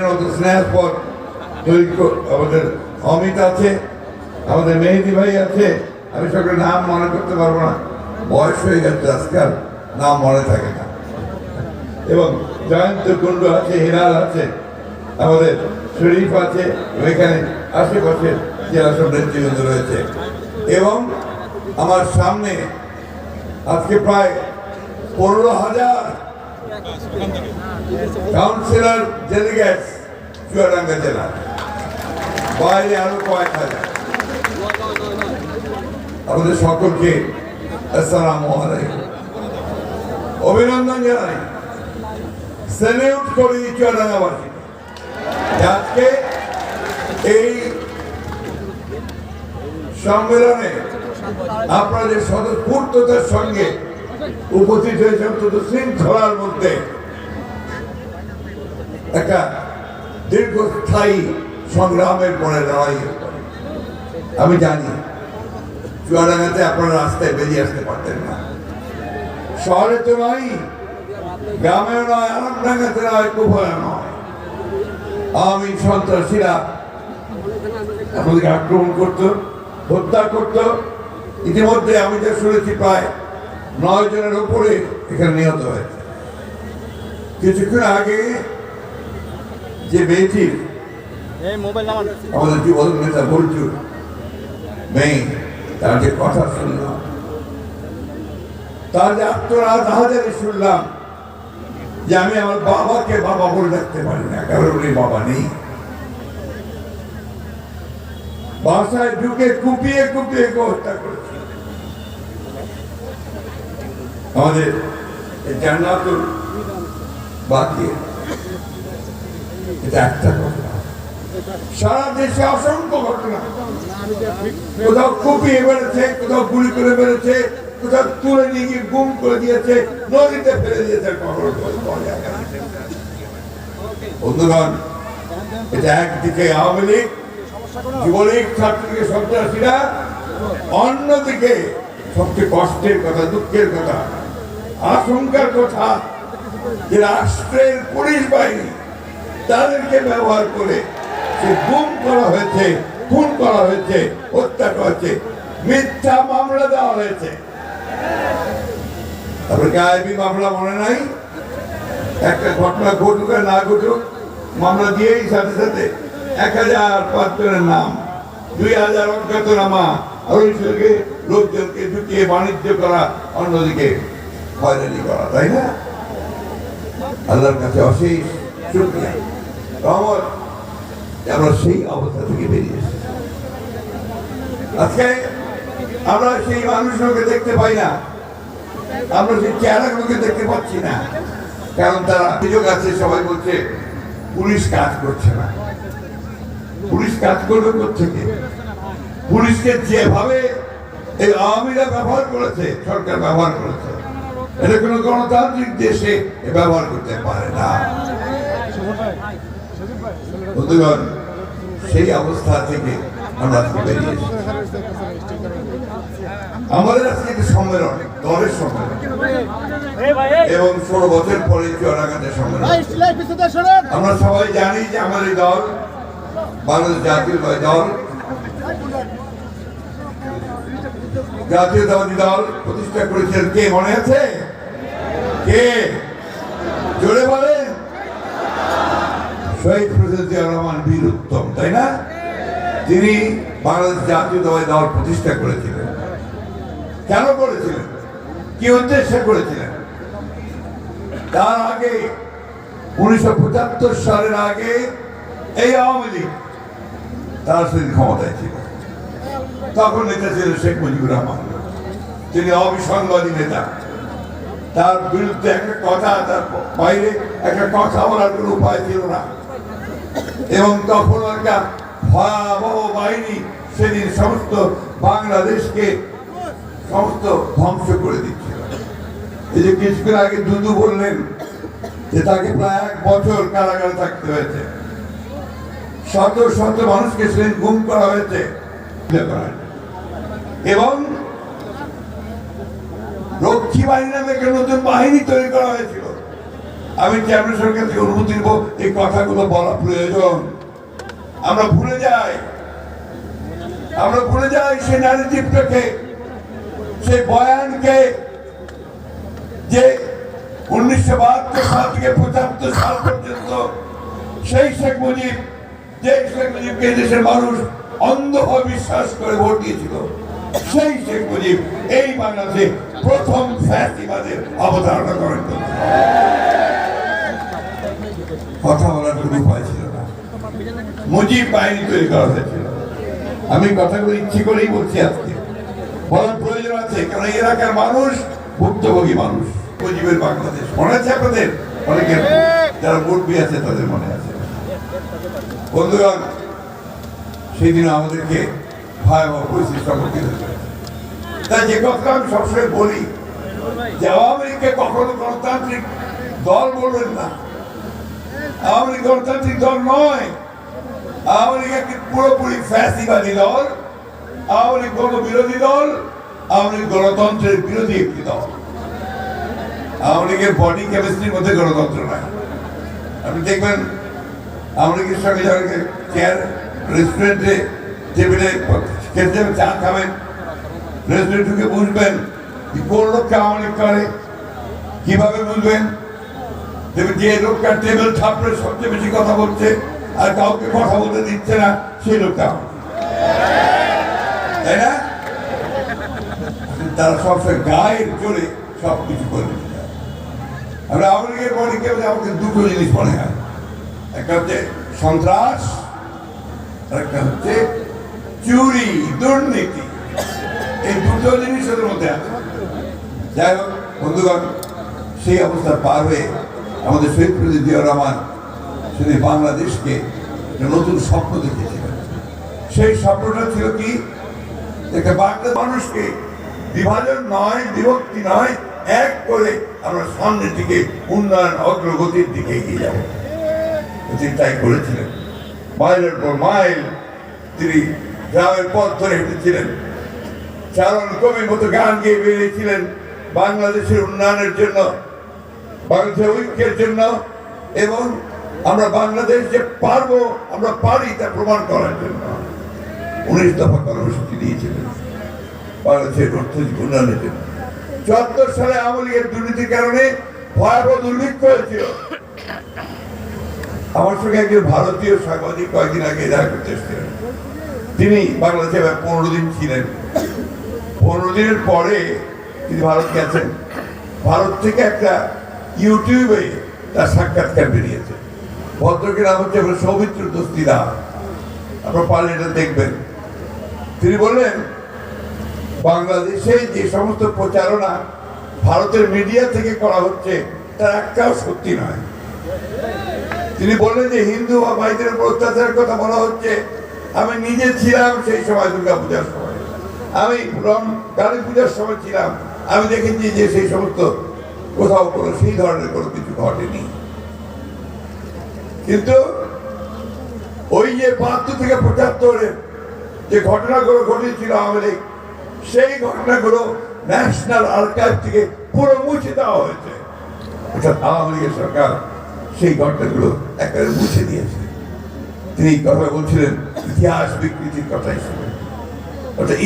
নতুন স্নেহাস্পদ আমাদের অমিত আছে, আমাদের মেহেদি ভাই আছে। আমি সকলের নাম মনে করতে পারব না। বয়স হয়ে গেছে আজকাল, নাম মনে থাকে না। এবং জয়ন্ত কুণ্ডু আছে হিরাল আছে, আমাদের শরীফ আছে এখানে আশেপাশে জেলা সব নেতৃবৃন্দ রয়েছে। এবং আমার সামনে আজকে প্রায় পনেরো হাজার কাউন্সিলর ডেলিগেটস চুয়াডাঙ্গা জেলা বাইরে আরও কয়েক হাজার আমাদের সকলকে আসসালামু অভিনন্দন জানাই সেলিউট করি চুয়াডাঙ্গাবাসী আজকে এই সম্মেলনে আপনাদের স্বতঃস্ফূর্ততার সঙ্গে উপস্থিত হয়েছে অন্তত শৃঙ্খলার মধ্যে। একটা দীর্ঘস্থায়ী সংগ্রামের পরে লড়াই। আমি জানি, চুয়াডাঙ্গাতে আপনারা রাস্তায় বেরিয়ে আসতে পারতেন না। শহরে তো নয় গ্রামে নয়, আরামডাঙ্গাতে নয়, কুফলে নয়। আমি সন্ত্রাসীরা আমাদেরকে আক্রমণ করতো, হত্যা করতো। ইতিমধ্যে আমি যা শুনেছি প্রায় নয় জনের উপরে এখানে নিহত হয়েছে কিছুক্ষণ আগে যে মেয়েটির আমাদের যুবক নেতা বলছু মেয়ে তার যে কথা শুনলাম তার যে আত্মরাত হাজারে শুনলাম যে আমি আমার বাবাকে বাবা বলে রাখতে পারি না কারণ উনি বাবা নেই। বাসায় ঢুকে কুপিয়ে কুপিয়ে হত্যা করেছে। আমাদের জান্নাতুল বাকি। এটা একটা ঘটনা। সারা দেশে অসংখ্য ঘটনা। কোথাও কুপিয়ে বেড়েছে, কোথাও গুলি করে বেড়েছে, কোথাও তুলে নিয়ে গিয়ে গুম করে দিয়েছে, নদীতে ফেলে দিয়েছে। বন্ধুগণ, এটা একদিকে আওয়ামী লীগ, যুবলীগ, ছাত্রলীগের সন্ত্রাসীরা, অন্যদিকে সবচেয়ে কষ্টের কথা, দুঃখের কথা আশঙ্কার কথা যে রাষ্ট্রের পুলিশ বাহিনী তাদেরকে ব্যবহার করে সে গুম করা হয়েছে, খুন করা হয়েছে, হত্যা করা হয়েছে, মিথ্যা মামলা দেওয়া হয়েছে। মামলা মনে নাই? একটা ঘটনা না ঘটুক, মামলা দিয়েই সাথে সাথে এক হাজার নাম, দুই হাজার লোকজনকে বাণিজ্য করা অন্যদিকে। হয়রানি করা তাই না? আল্লাহর কাছে অশেষ শুক্রিয়া। যে আমরা সেই অবস্থা থেকে বেরিয়ে এসেছি। আজকে আমরা সেই মানুষগুলোকে দেখতে পাই না। আমরা সেই চেহারাগুলোকে দেখতে পাচ্ছি না। কারণ তারা অভিযোগ আছে, সবাই বলছে, পুলিশ কাজ করছে না। পুলিশ কাজ করবে থেকে পুলিশকে যেভাবে এই আওয়ামীরা ব্যবহার করেছে, সরকার ব্যবহার করেছে এটা কোনো গণতান্ত্রিক দেশে ব্যবহার করতে পারে না। সেই অবস্থা থেকে আমরা আমাদের আজকে একটি সম্মেলন, দলের সম্মেলন। এবং ষোলো বছর পরে চুয়াডাঙ্গাতে সম্মেলন। আমরা সবাই জানি যে এই দল, বাংলাদেশ জাতীয়তাবাদী দল জাতীয়তাবাদী দল প্রতিষ্ঠা করেছেন কে, মনে আছে? কে? জোরে বলেন। শহীদ জিয়া রহমান বীর উত্তম, তাই না? তিনি বাংলাদেশ জাতীয়তাবাদী দল প্রতিষ্ঠা করেছিলেন। কেন করেছিলেন? কি উদ্দেশ্যে করেছিলেন? তার আগে, উনিশশো পঁচাত্তর সালের আগে এই আওয়ামী লীগ তার সেদিন ক্ষমতায় ছিল। তখন নেতা ছিলেন শেখ মুজিবুর রহমান। তিনি অবিসংবাদী নেতা। তার বিরুদ্ধে একটা কথা, তার বাইরে একটা কথা বলার কোনো উপায় ছিল না। এবং তখন একটা ভয়াবহ বাহিনী সেদিন সমস্ত বাংলাদেশকে সমস্ত ধ্বংস করে দিচ্ছিল। এই যে কিছুক্ষণ আগে দুদু বললেন যে তাকে প্রায় এক বছর কারাগারে থাকতে হয়েছে। শত শত মানুষকে সেদিন গুম করা হয়েছে। এবং রক্ষী বাহিনী নামে একটা নতুন বাহিনী তৈরি করা হয়েছিল। আমি চেয়ারম্যান সরকার থেকে অনুমতি নেব, এই কথাগুলো বলা প্রয়োজন। আমরা ভুলে যাই। আমরা ভুলে যাই সেই ন্যারেটিভটাকে সেই বয়ানকে যে উনিশশো বাহাত্তর সাল থেকে পঁচাত্তর সাল পর্যন্ত সেই শেখ মুজিব যে শেখ মুজিবকে দেশের মানুষ অন্ধভাবে বিশ্বাস করে ভোট দিয়েছিল। সেই শেখ এই বাংলাদেশে প্রথম ফ্যাসিবাদের অবতারণা করেন। কথা বলার কোনো উপায় ছিল না। মুজিব বাহিনী তৈরি করা হয়েছিল। আমি কথাগুলো ইচ্ছে করেই বলছি আজকে। বলার প্রয়োজন আছে, কারণ এলাকার মানুষ ভুক্তভোগী মানুষ। মুজিবের বাংলাদেশ। মনে আছে আপনাদের? অনেকের যারা মুরব্বী আছে, তাদের মনে আছে। বন্ধুগণ সেই দিন আমাদেরকে ভয়াবহ পরিস্থিতি সম্মুখীন তাই যে কথা আমি সবসময় বলি, যে আওয়ামী লীগকে গণতান্ত্রিক দল বলবেন না। আওয়ামী গণতান্ত্রিক দল নয়। আওয়ামী লীগ একটি পুরোপুরি দল, আওয়ামী লীগ গণ বিরোধী দল, আওয়ামী গণতন্ত্রের বিরোধী একটি দল। আওয়ামী লীগের বডি কেমিস্ট্রির মধ্যে গণতন্ত্র নাই আপনি দেখবেন, আওয়ামী লীগের সঙ্গে যারা চেয়ার রেস্টুরেন্টে টেবিলে খেতে চা খাবেন। রেস্টুরেন্ট ঢুকে বুঝবেন কোন লোককে আওয়ামী করে, কীভাবে বুঝবেন? যে লোকটা টেবিল থাপড়ে সবচেয়ে বেশি কথা বলছে, আর কাউকে কথা বলতে দিচ্ছে না, সেই লোকটা তাই না? তারা সবসময় গায়ের জোরে সব কিছু করে দিতে। আমরা আওয়ামী লীগের মনে কেউ আমাকে দুটো জিনিস মনে হয়। একটা হচ্ছে সন্ত্রাস, আর একটা হচ্ছে চুরি, দুর্নীতি, এই দুটো জিনিস ওদের মধ্যে যাই হোক, বন্ধুগণ, সেই অবস্থা পার হয়ে আমাদের শহীদ প্রদীপ জিয়া রহমান তিনি বাংলাদেশকে নতুন স্বপ্ন দেখেছিলেন সেই স্বপ্নটা ছিল কি? একটা বাংলা মানুষকে বিভাজন নয়, বিভক্তি নয়, এক করে আমরা সামনের দিকে উন্নয়ন, অগ্রগতির দিকে এগিয়ে যাব। তিনি তাই করেছিলেন। মাইলের পর মাইল তিনি গ্রামের পথ ধরে হেঁটেছিলেন চারণ কবির মতো গান গেয়ে বেরিয়েছিলেন বাংলাদেশের উন্নয়নের জন্য, বাংলাদেশের ঐক্যের জন্য এবং আমরা বাংলাদেশ যে পারব, আমরা পারি তা প্রমাণ করার জন্য। উনিশ দফা কর্মসূচি দিয়েছিলেন বাংলাদেশের অর্থনৈতিক উন্নয়নের জন্য। চুয়াত্তর সালে আওয়ামী লীগের দুর্নীতির কারণে ভয়াবহ দুর্ভিক্ষ হয়েছিল। আমার সঙ্গে একজন ভারতীয় সাংবাদিক কয়েকদিন আগে দেখা করতে এসেছিলেন। তিনি বাংলাদেশে পনেরো দিন ছিলেন। পনেরো দিনের পরে তিনি ভারত গেছেন। ভারত থেকে একটা ইউটিউবে তার সাক্ষাৎকার বেরিয়েছে। ভদ্রকের নাম হচ্ছে সৌমিত্র দস্তিদা আপনার পারলে এটা দেখবেন। তিনি বললেন, বাংলাদেশে যে সমস্ত প্রচারণা ভারতের মিডিয়া থেকে করা হচ্ছে, তার একটাও সত্যি নয়। তিনি বললেন যে হিন্দু বা ভাইদের অত্যাচারের কথা বলা হচ্ছে আমি নিজে ছিলাম সেই সময় দুর্গা পূজার সময়। আমি কালী পূজার সময় ছিলাম। আমি দেখেছি যে সেই সমস্ত কোথাও কোনো, সেই ধরনের কোনো কিছু ঘটেনি। কিন্তু ওই যে বাহাত্তর থেকে পঁচাত্তরে যে ঘটনাগুলো ঘটেছিল লীগ সেই ঘটনাগুলো ন্যাশনাল আর্কাইভ থেকে পুরো মুছে দেওয়া হয়েছে। অর্থাৎ আওয়ামী লীগের সরকার সেই ঘটনাগুলো একেবারে মুছে দিয়েছে। তিনি কথা বলছিলেন ইতিহাস বিকৃতির কথাই শুনে। অর্থাৎ